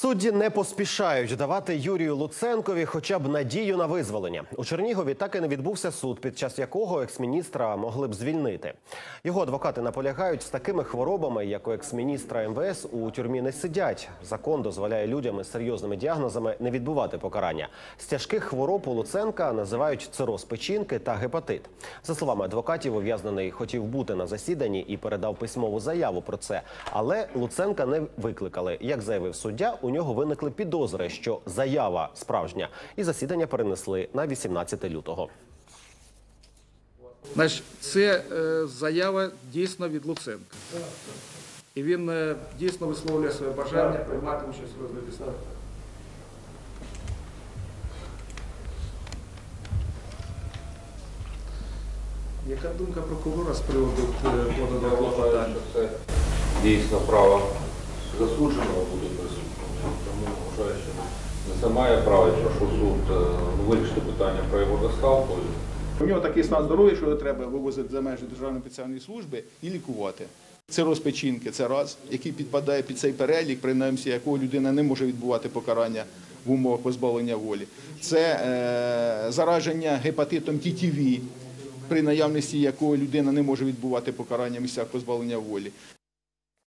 Судді не поспішають давати Юрію Луценкові хоча б надію на визволення. У Чернігові так і не відбувся суд, під час якого екс-міністра могли б звільнити. Його адвокати наполягають з такими хворобами, як у екс-міністра МВС, у тюрмі не сидять. Закон дозволяє людям із серйозними діагнозами не відбувати покарання. З тяжких хвороб у Луценка називають цироз печінки та гепатит. За словами адвокатів, ув'язнений хотів бути на засіданні і передав письмову заяву про це. Але Луценка не викликали. Як заявив суддя, у нього виникли підозри, що заява справжня, і засідання перенесли на 18 лютого. Значить, це е, заява дійсно від Луценка. І він е, дійсно висловлює своє бажання приймати участь у розгляді справи. Яка думка прокурора з приводу е, поданого це дійсно право засудженого буде присутнє. Тому вважаю, що не це має право, прошу суд е, вирішити питання про його доставку. У нього такий стан здоров'я, що його треба вивозити за межі Державної спеціальної служби і лікувати. Це розпечінки, це раз, який підпадає під цей перелік, принаймні, якого людина не може відбувати покарання в умовах позбавлення волі. Це е, зараження гепатитом ТТВ, при наявності якого людина не може відбувати покарання в місцях позбавлення волі.